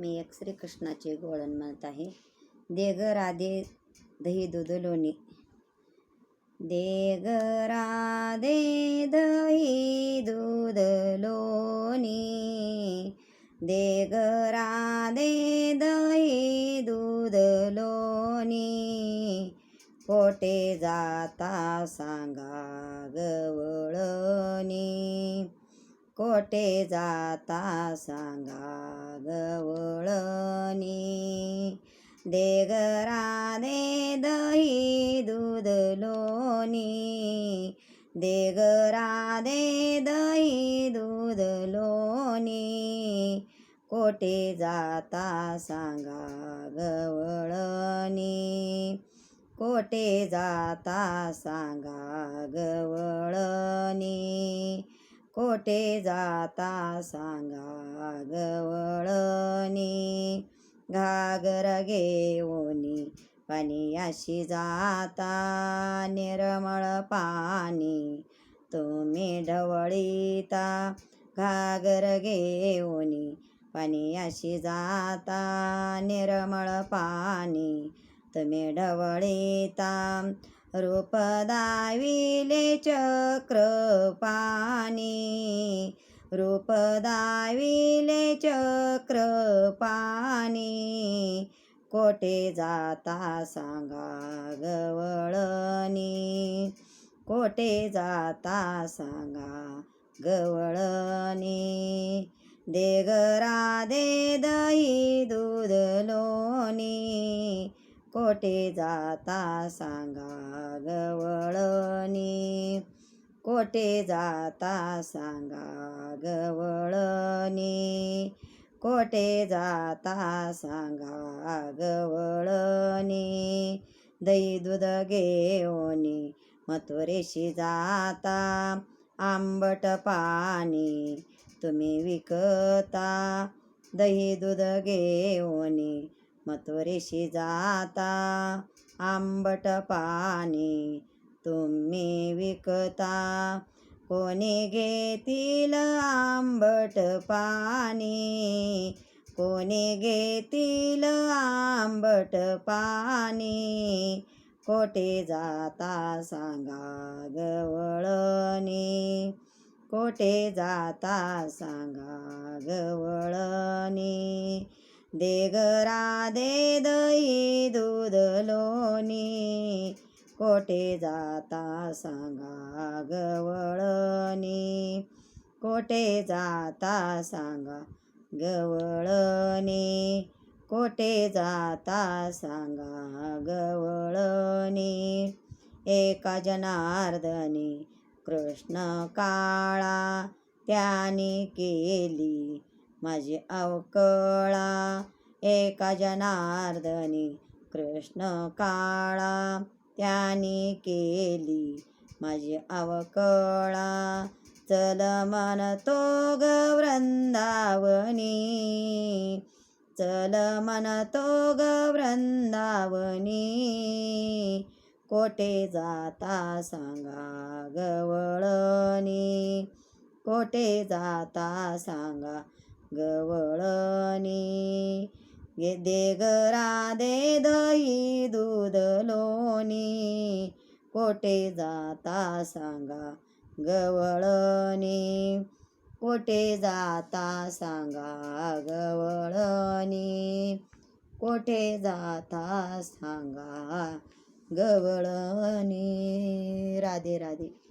मी एक श्रीकृष्णाचे गोळण म्हणत आहे. दे ग राधे दही दूध लोणी. ग राधे दही दूध लोणी. ग राधे दही दूध लोणी. कोठे जाता सांगा गवळणी. कोठे जाता सांगा गवळणी. देगरा दे दही दूध लोणी. देगरा दे दही दूध लोणी. कोठे जाता सांगा गवळणी. कोठे जाता सांगा गवळणी. कुठे जाता सांगा गवळणी. घागर घेऊनी पाणी अशी जाता निर्मळ पाणी तुम्ही ढवळीता. घागर घेऊनी पाणी अशी जाता निर्मळ पाणी तुम्ही ढवळीता. रूप दाविले चक्र पाणी रूप दाविले चक्र पाणी कोठे जाता सांगा गवळणी। कोठे जाता सांगा गवळणी। देगरा दे दही दूध लोणी। कोठे जाता सांगा गवळणी. कोठे जाता सांगा गवळणी. कोठे जाता सांगा गवळणी. दही दूध घेऊनी मथुरेशी जाता. आंबट पाणी तुम्ही विकता. दही दूध घेऊनी मथुरेशी जाता आंबट पाणी तुम्ही विकता. कोणी घेतील आंबट पाणी? कोणी घेतील आंबट पाणी? कोठे जाता सांगा गवळणी. कोठे जाता सांगा गवळणी. देगरा दे दही दूध लोणी. कोठे जाता सांगा गवळणी कोठे जाता सांगा गवळणी कोठे जाता सांगा गवळणी एका जनार्दनी कृष्ण काळा त्याने केली माझी अवकळा. एका जनार्दनी कृष्ण काळा. त्याने केली माझी अवकळा. चल म्हणतो ग वृंदावनी. चल म्हणतो ग वृंदावनी. कोठे जाता सांगा गवळणी कोठे जाता सांगा गवळणी. गे देगरा दे दही दूध लोणी. कोठे जाता सांगा गवळणी. कोठे जाता सांगा गवळणी. कोठे जाता सांगा गवळणी. राधे राधे.